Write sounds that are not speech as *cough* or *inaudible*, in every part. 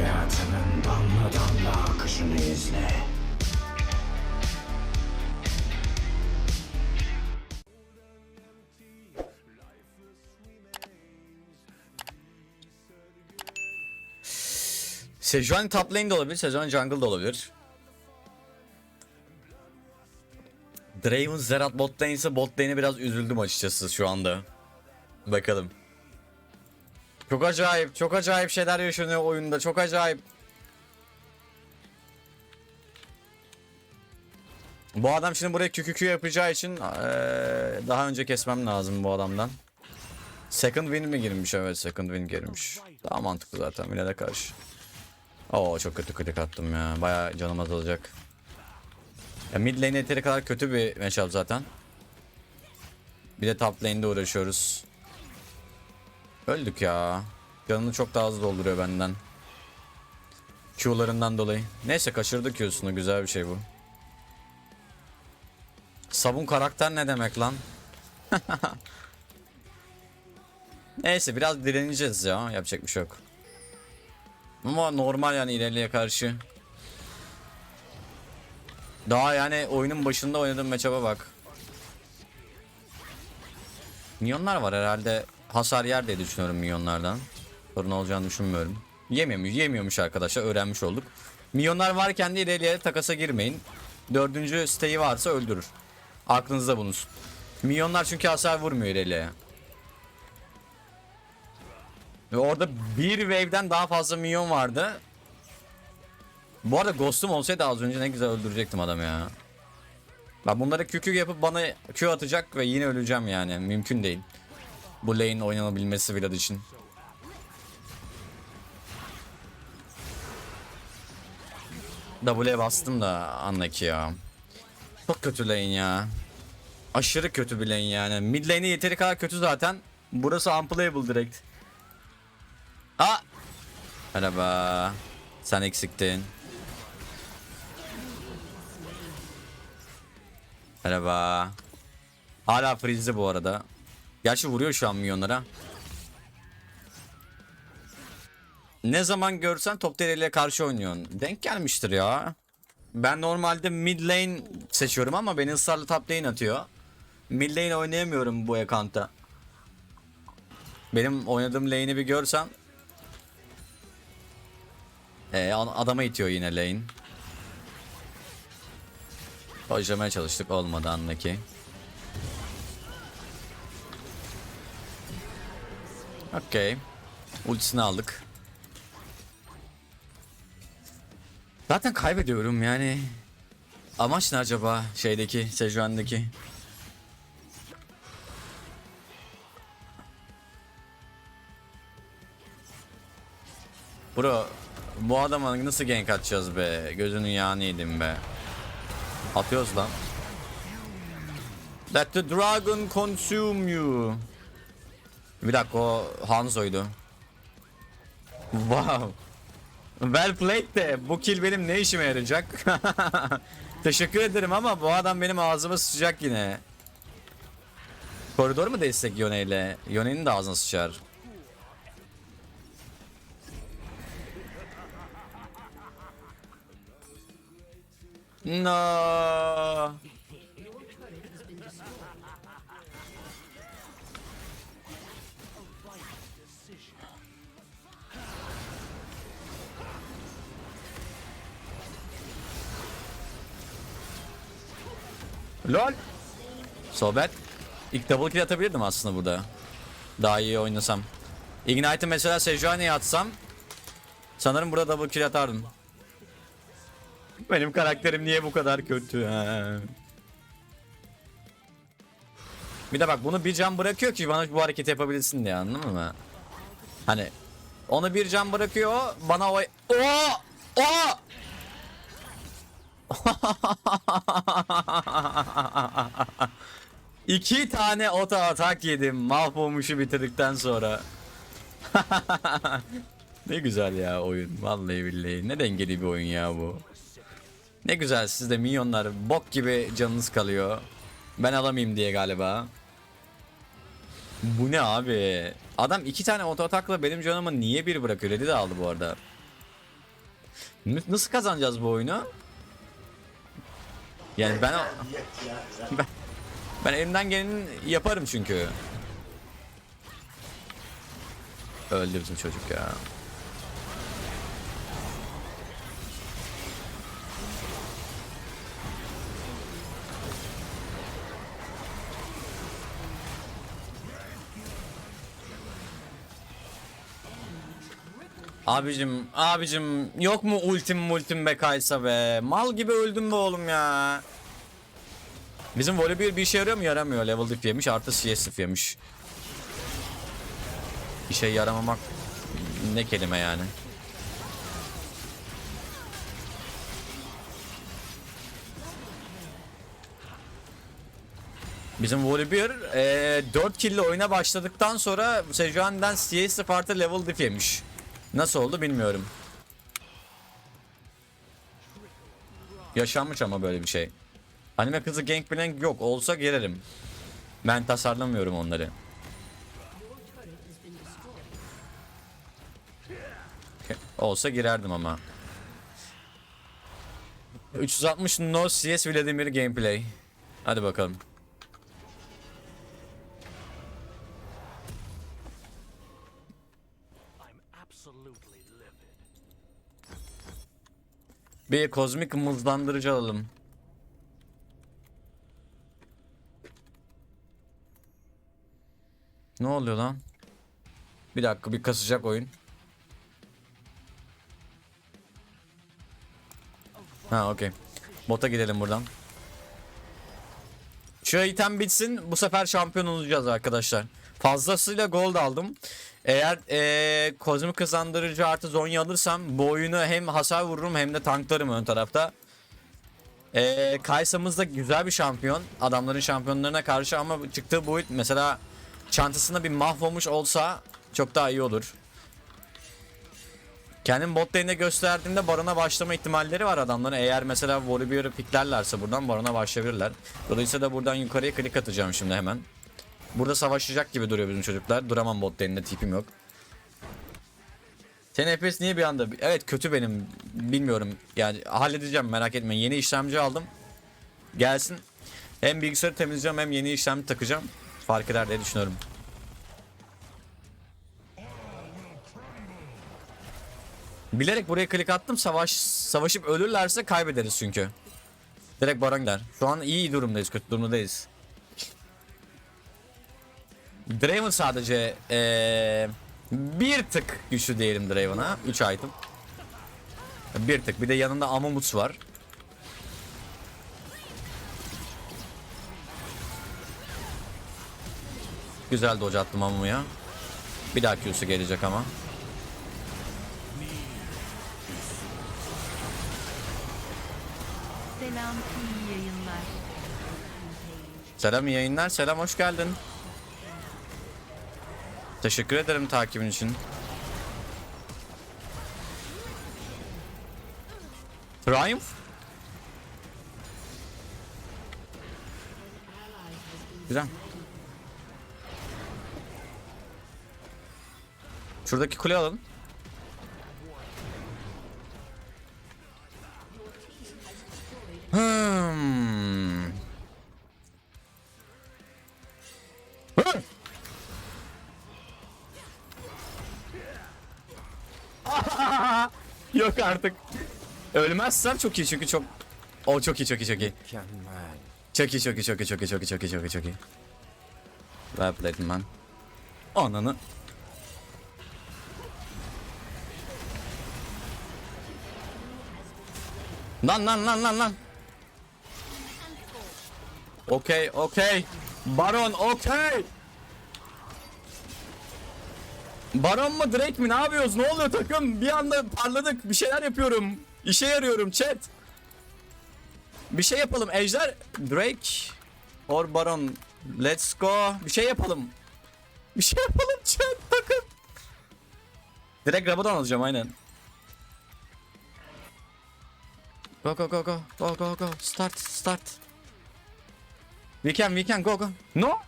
Hayatının damla damla akışını izle. Sejuani top lane de olabilir, Sejuani jungle da olabilir. Draven Zerat bot lane ise bot lane'e biraz üzüldüm açıkçası şu anda. Bakalım. Çok acayip, çok acayip şeyler yaşanıyor oyunda. Çok acayip. Bu adam şimdi buraya QQQ yapacağı için eee, daha önce kesmem lazım bu adamdan. Second win mi girmiş? Evet second win girmiş. Daha mantıklı zaten Mine'de karşı. Oo çok kötü kritik attım ya. Baya canım azalacak. Ya mid lane yeteri kadar kötü bir matchup zaten. Bir de top lane'de uğraşıyoruz. Öldük ya. Canını çok daha hızlı dolduruyor benden. Q'larından dolayı. Neyse kaçırdık Q'sunu güzel bir şey bu. Sabun karakter ne demek lan? *laughs* Neyse biraz direneceğiz ya. Yapacak bir şey yok. Ama normal yani ileriye karşı. Daha yani oyunun başında oynadığım matchup'a bak. Minyonlar var herhalde. Hasar yer diye düşünüyorum minyonlardan. Sorun olacağını düşünmüyorum. Yemiyormuş, yemiyormuş arkadaşlar öğrenmiş olduk. Minyonlar varken de ileriye takasa girmeyin. Dördüncü siteyi varsa öldürür. Aklınızda bulunsun. Minyonlar çünkü hasar vurmuyor ileriye. Ve orada bir wave'den daha fazla minyon vardı. Bu arada Ghost'um olsaydı az önce ne güzel öldürecektim adamı ya. Ben bunları QQ yapıp bana Q atacak ve yine öleceğim yani. Mümkün değil. Bu lane oynanabilmesi Vlad için. W'ye bastım da anla ki ya. Çok kötü lane ya. Aşırı kötü bir lane yani. Mid lane'i yeteri kadar kötü zaten. Burası unplayable direkt. Aa! Merhaba. Sen eksiktin. Merhaba. Hala freeze'de bu arada. Gerçi vuruyor şu an milyonlara. Ne zaman görsen top ile karşı oynuyorsun. Denk gelmiştir ya. Ben normalde mid lane seçiyorum ama beni ısrarla top lane atıyor. Mid lane oynayamıyorum bu account'ta. Benim oynadığım lane'i bir görsen. Ee, adama itiyor yine lane. Dojlamaya çalıştık olmadı anlaki. Okey. Ultisini aldık. Zaten kaybediyorum yani. Amaç ne acaba şeydeki, Sejuani'deki? Bro, bu adama nasıl gank atacağız be? Gözünün yağını yedim be. Atıyoruz lan. Let the dragon consume you. Bir dakika o Hanzo'ydu. Wow. Well played de bu kill benim ne işime yarayacak? *laughs* Teşekkür ederim ama bu adam benim ağzıma sıçacak yine. Koridor mu değişsek Yone ile? Yone'nin de ağzına sıçar. No. LOL. Sohbet. İlk double kill atabilirdim aslında burada. Daha iyi oynasam. Ignite'ı mesela Sejuani'ye atsam sanırım burada double kill atardım. Benim karakterim niye bu kadar kötü? ha? Bir de bak bunu bir can bırakıyor ki bana bu hareketi yapabilsin diye anladın mı? Hani onu bir can bırakıyor bana o o o *laughs* İki tane ota atak yedim mahvolmuşu bitirdikten sonra. *laughs* ne güzel ya oyun vallahi billahi ne dengeli bir oyun ya bu. Ne güzel sizde minyonlar bok gibi canınız kalıyor. Ben alamayayım diye galiba. Bu ne abi? Adam iki tane oto atakla benim canımı niye bir bırakıyor? Red'i de aldı bu arada. Nasıl kazanacağız bu oyunu? Yani ben *laughs* ben, ben elimden geleni yaparım çünkü. Öldü bizim çocuk ya. Abicim, abicim yok mu ultim multim be Kaysa be? Mal gibi öldüm be oğlum ya. Bizim voleybol bir işe yarıyor mu? Yaramıyor. Level dip yemiş artı CS yemiş. İşe yaramamak ne kelime yani. Bizim Volibear e, 4 kill oyuna başladıktan sonra Sejuani'den CS artı level dip yemiş. Nasıl oldu bilmiyorum. Yaşanmış ama böyle bir şey. Anime kızı Gangplank yok. Olsa girerim. Ben tasarlamıyorum onları. Olsa girerdim ama. 360 No CS Vladimir gameplay. Hadi bakalım. Bir kozmik mızlandırıcı alalım. Ne oluyor lan? Bir dakika bir kasacak oyun. Ha okey. Bota gidelim buradan. Şu item bitsin bu sefer şampiyon olacağız arkadaşlar. Fazlasıyla gold aldım. Eğer ee, kozmik kazandırıcı artı zonya alırsam bu oyunu hem hasar vururum hem de tanklarım ön tarafta. Ee, Kaysa'mız da güzel bir şampiyon. Adamların şampiyonlarına karşı ama çıktığı boyut mesela çantasında bir mahvolmuş olsa çok daha iyi olur. Kendim bot lane'de gösterdiğimde barona başlama ihtimalleri var adamların. Eğer mesela Volibear'ı piklerlerse buradan barona başlayabilirler. Dolayısıyla da buradan yukarıya klik atacağım şimdi hemen. Burada savaşacak gibi duruyor bizim çocuklar. Duramam bot lane'de tipim yok. Senin niye bir anda? Evet kötü benim. Bilmiyorum. Yani halledeceğim merak etmeyin. Yeni işlemci aldım. Gelsin. Hem bilgisayarı temizleyeceğim hem yeni işlemci takacağım. Fark eder diye düşünüyorum. Bilerek buraya klik attım. Savaş savaşıp ölürlerse kaybederiz çünkü. Direkt baron gider. Şu an iyi durumdayız, kötü durumdayız. Draven sadece ee, bir tık güçlü diyelim Draven'a. 3 item. Bir tık. Bir de yanında Amumuts var. Güzel dodge attım Amumu'ya. Bir daha Q'su gelecek ama. Selam, iyi yayınlar. Selam iyi yayınlar. Selam hoş geldin. Teşekkür ederim takibin için. Triumph? Güzel. Şuradaki kule alalım. Hmm. Artık. Ölmezsem çok iyi çünkü çok... O çok iyi çok iyi çok iyi. Mükemmel. Çok iyi çok iyi çok iyi çok iyi çok iyi çok iyi çok iyi çok iyi. Well played man. Ananı. Lan lan lan lan lan. Okey okey. Baron okey. Baron mu Drake mi? Ne yapıyoruz? Ne oluyor takım? Bir anda parladık. Bir şeyler yapıyorum. İşe yarıyorum chat. Bir şey yapalım. Ejder Drake or Baron? Let's go. Bir şey yapalım. Bir şey yapalım chat. Takım Direkt Rabadon alacağım aynen. Go go go go. Go go go. Start start. We can we can. Go go. No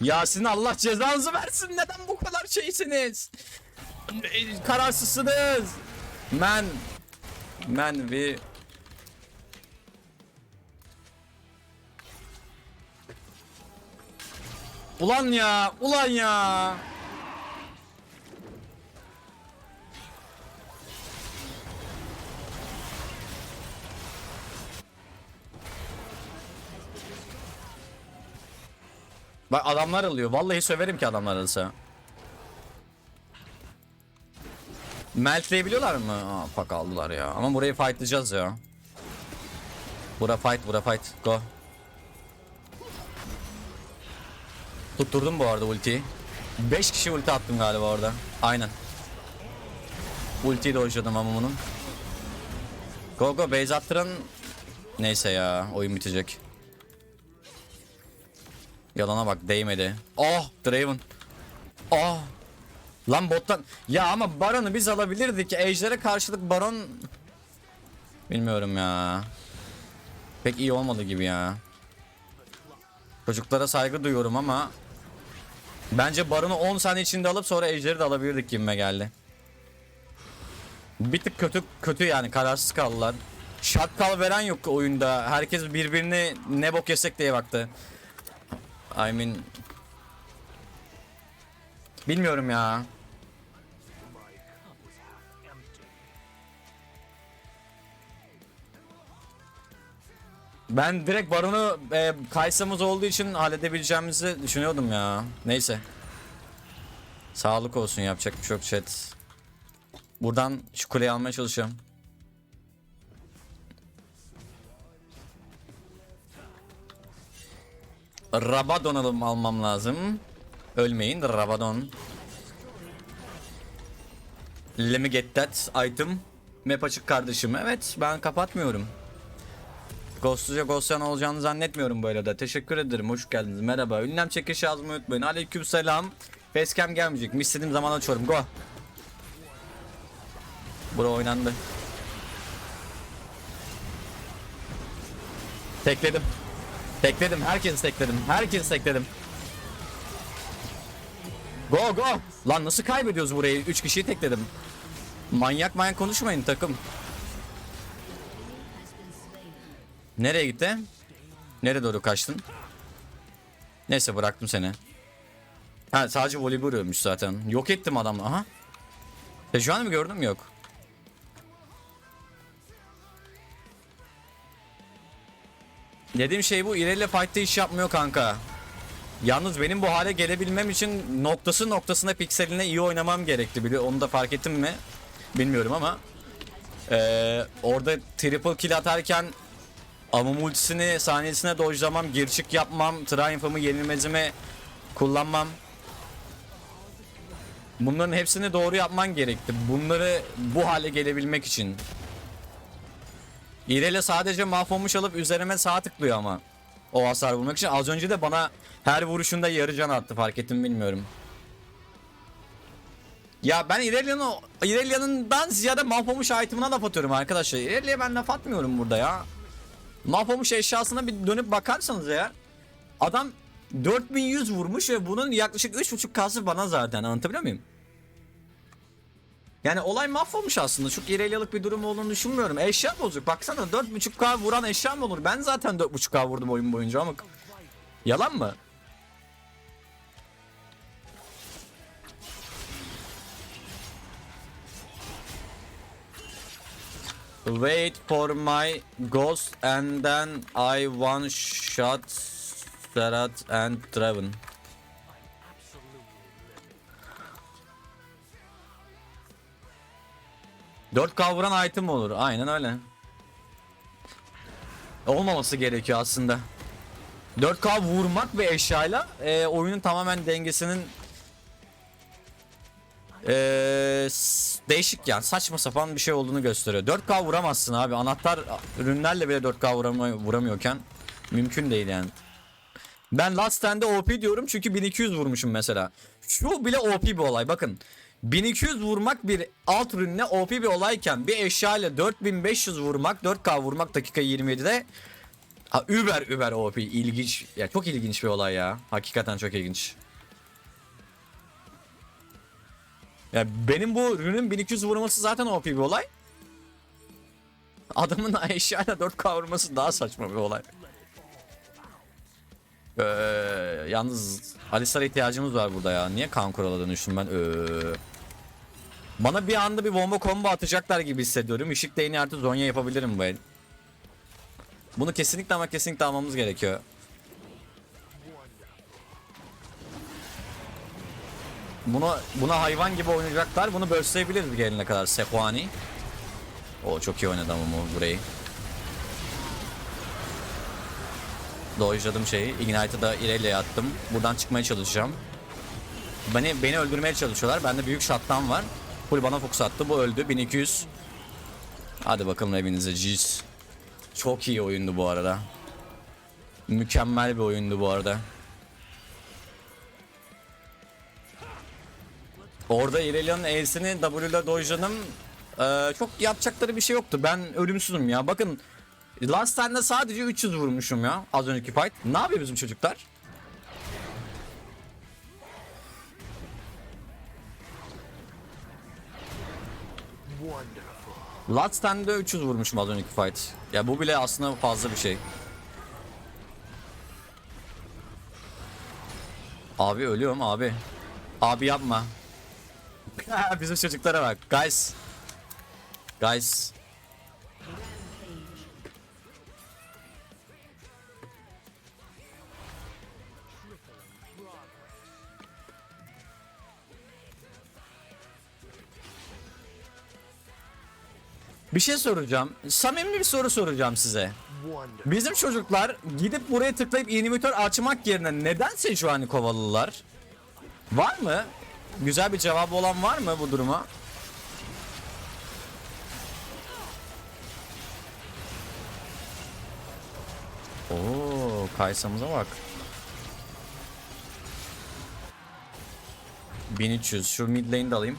ya sizin Allah cezanızı versin. Neden bu kadar şeysiniz? Kararsızsınız. Man. Man bir Ulan ya, ulan ya. Bak adamlar alıyor. Vallahi söverim ki adamlar alırsa. Meltleyebiliyorlar mı? Aa, pak aldılar ya. Ama burayı fightlayacağız ya. Bura fight, bura fight. Go. Tutturdum bu arada ultiyi. 5 kişi ulti attım galiba orada. Aynen. Ultiyi de hoşladım ama bunun. Go go base attıran Neyse ya oyun bitecek. Yalana bak değmedi. Oh Draven. Oh. Lan bottan. Ya ama Baron'u biz alabilirdik. Ejder'e karşılık Baron... Bilmiyorum ya. Pek iyi olmadı gibi ya. Çocuklara saygı duyuyorum ama... Bence Baron'u 10 saniye içinde alıp sonra Ejder'i de alabilirdik gibime geldi. Bir tık kötü kötü yani kararsız kaldılar. Şatkal veren yok oyunda. Herkes birbirini ne bok yesek diye baktı. I mean... Bilmiyorum ya. Ben direkt Baron'u e, Kaysa'mız olduğu için halledebileceğimizi düşünüyordum ya. Neyse. Sağlık olsun yapacak bir şey yok chat. Buradan şu kuleyi almaya çalışıyorum. Rabadon alım almam lazım. Ölmeyin Rabadon. Let me get that item. Map açık kardeşim. Evet ben kapatmıyorum. Ghostluca Ghostyan olacağını zannetmiyorum böyle de. Teşekkür ederim. Hoş geldiniz. Merhaba. Ünlem çekiş yazmayı unutmayın. Aleyküm selam. Facecam gelmeyecek. İstediğim zaman açıyorum. Go. Bura oynandı. Tekledim. Tekledim. Herkesi tekledim. Herkesi tekledim. Go go. Lan nasıl kaybediyoruz burayı? 3 kişiyi tekledim. Manyak manyak konuşmayın takım. Nereye gitti? Nereye doğru kaçtın? Neyse bıraktım seni. Ha sadece voleybol zaten. Yok ettim adamla. Aha. Sejuani mi gördüm? Yok. Dediğim şey bu. İrelia fight'ta iş yapmıyor kanka. Yalnız benim bu hale gelebilmem için noktası noktasına pikseline iyi oynamam gerekti. Biliyor, onu da fark ettim mi? Bilmiyorum ama. Ee, orada triple kill atarken Amum ultisini saniyesine dojlamam, gir çık yapmam, Triumph'ımı yenilmezimi kullanmam. Bunların hepsini doğru yapman gerekti. Bunları bu hale gelebilmek için. İrele sadece mahvolmuş alıp üzerime sağ tıklıyor ama. O hasar bulmak için. Az önce de bana her vuruşunda yarı can attı fark ettim bilmiyorum. Ya ben İrelia'nın İrelia'nından ziyade mahvolmuş item'ına laf atıyorum arkadaşlar. İrelia'ya ben laf atmıyorum burada ya. Mahvolmuş eşyasına bir dönüp bakarsanız eğer adam 4100 vurmuş ve bunun yaklaşık 3.5 kası bana zaten anlatabiliyor muyum? Yani olay mahvolmuş aslında. Çok ireliyalık bir durum olduğunu düşünmüyorum. Eşya bozuk. Baksana 4.5k vuran eşya mı olur? Ben zaten 4.5k vurdum oyun boyunca ama yalan mı? Wait for my ghost and then I one shot Serhat and Draven. Dört kavuran item olur. Aynen öyle. Olmaması gerekiyor aslında. 4K vurmak ve eşyayla e, oyunun tamamen dengesinin s- değişik yani saçma sapan bir şey olduğunu gösteriyor. 4K vuramazsın abi. Anahtar ürünlerle bile 4K vuramay- vuramıyorken mümkün değil yani. Ben Last Stand'de OP diyorum çünkü 1200 vurmuşum mesela. Şu bile OP bir olay bakın. 1200 vurmak bir alt ürünle OP bir olayken bir eşya ile 4500 vurmak 4K vurmak dakika 27'de ha, über über OP ilginç ya çok ilginç bir olay ya hakikaten çok ilginç. Ya benim bu ürünün 1200 vurması zaten OP bir olay. Adamın *laughs* eşyayla 4 kavurması daha saçma bir olay. Ee, yalnız Alistar'a ihtiyacımız var burada ya. Niye kan kurala dönüştüm ben? Ee, bana bir anda bir bomba combo atacaklar gibi hissediyorum. Işık değini artı Zonya yapabilirim bu el. Bunu kesinlikle ama kesinlikle almamız gerekiyor. Buna, buna hayvan gibi oynayacaklar. Bunu bölseyebiliriz gelene kadar. Sehuani. O çok iyi oynadı ama bu burayı. Dojladım şeyi. Ignite'ı da Irelia'ya attım. Buradan çıkmaya çalışacağım. Beni beni öldürmeye çalışıyorlar. Bende büyük shot'tan var. Full bana fokus attı. Bu öldü. 1200. Hadi bakalım evinize. Jeez. Çok iyi oyundu bu arada. Mükemmel bir oyundu bu arada. Orada Irelia'nın E'sini W'la dojladım. Ee, çok yapacakları bir şey yoktu. Ben ölümsüzüm ya. Bakın Last Time'da sadece 300 vurmuşum ya az önceki fight. Ne yapıyor bizim çocuklar? Last Time'da 300 vurmuşum az önceki fight. Ya bu bile aslında fazla bir şey. Abi ölüyorum abi. Abi yapma. *laughs* Bizim çocuklara bak. Guys. Guys. Bir şey soracağım. Samimi bir soru soracağım size. Bizim çocuklar gidip buraya tıklayıp inhibitor açmak yerine neden Sejuani kovalılar? Var mı? Güzel bir cevabı olan var mı bu duruma? Oo, Kaysa'mıza bak. 1300. Şu mid lane'i de alayım.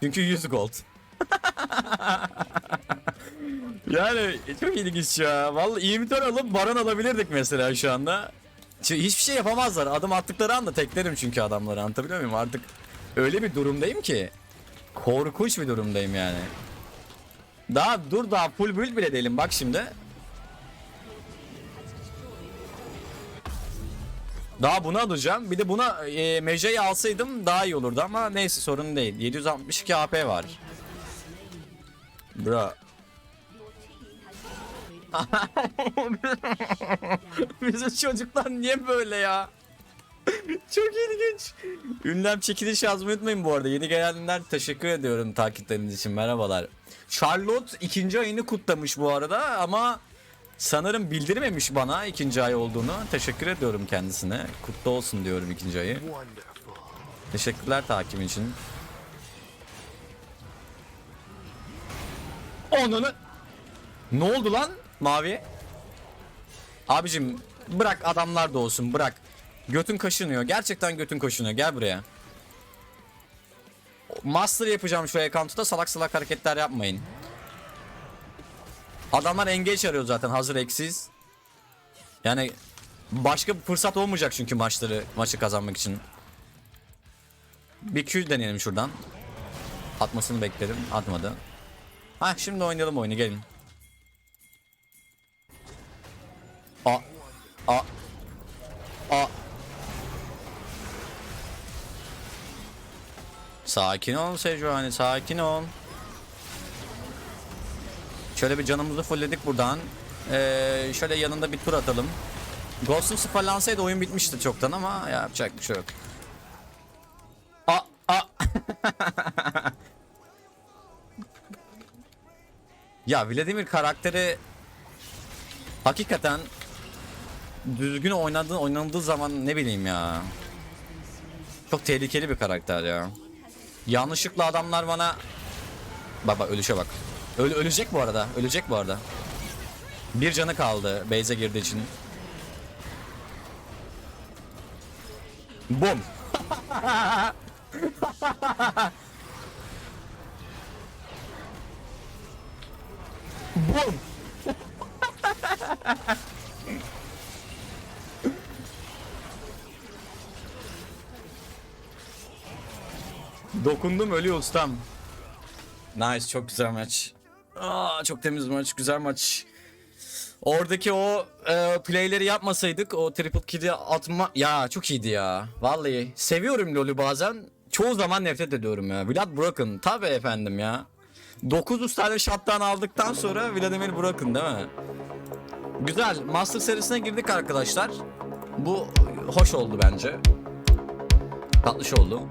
Çünkü 100 gold. *laughs* yani çok ilginç ya. Vallahi imitör alıp baron alabilirdik mesela şu anda. Ç- Hiçbir şey yapamazlar. Adım attıkları anda teklerim çünkü adamları. Anlatabiliyor muyum? Artık öyle bir durumdayım ki. Korkunç bir durumdayım yani. Daha dur daha full build bile değilim bak şimdi. Daha bunu alacağım. Bir de buna e, Meja'yı alsaydım daha iyi olurdu ama neyse sorun değil. 762 AP var. Bra. *laughs* Bizim çocuklar niye böyle ya? Çok ilginç. Ünlem çekiliş yazmayı unutmayın bu arada. Yeni gelenler teşekkür ediyorum takipleriniz için. Merhabalar. Charlotte ikinci ayını kutlamış bu arada ama sanırım bildirmemiş bana ikinci ay olduğunu. Teşekkür ediyorum kendisine. Kutlu olsun diyorum ikinci ayı. Teşekkürler takip için. Onunu... Ne oldu lan mavi? Abicim bırak adamlar da olsun bırak. Götün kaşınıyor. Gerçekten götün kaşınıyor. Gel buraya. Master yapacağım şu account'ta salak salak hareketler yapmayın. Adamlar engage arıyor zaten hazır eksiz. Yani başka bir fırsat olmayacak çünkü maçları maçı kazanmak için. Bir Q deneyelim şuradan. Atmasını bekledim. Atmadı. Ha şimdi oynayalım oyunu gelin. A A A Sakin ol Sejuani sakin ol. Şöyle bir canımızı fullledik buradan. Ee, şöyle yanında bir tur atalım. Ghost'un sıfırlansaydı oyun bitmişti çoktan ama yapacak bir şey yok. Ya Vladimir karakteri hakikaten düzgün oynadığı oynandığı zaman ne bileyim ya. Çok tehlikeli bir karakter ya. Yanlışlıkla adamlar bana Baba ölüşe bak. Öl ölecek bu arada. Ölecek bu arada. Bir canı kaldı base'e girdiği için. Bum. *laughs* Bum. Dokundum ölüyor ustam. Nice çok güzel maç. Aa, çok temiz maç, güzel maç. Oradaki o e, playleri yapmasaydık o triple kill'i atma ya çok iyiydi ya. Vallahi seviyorum LoL'ü bazen. Çoğu zaman nefret ediyorum ya. Vlad Broken tabi efendim ya. 900 tane shotdown aldıktan sonra Vladimir Broken değil mi? Güzel. Master serisine girdik arkadaşlar. Bu hoş oldu bence. Tatlış oldu.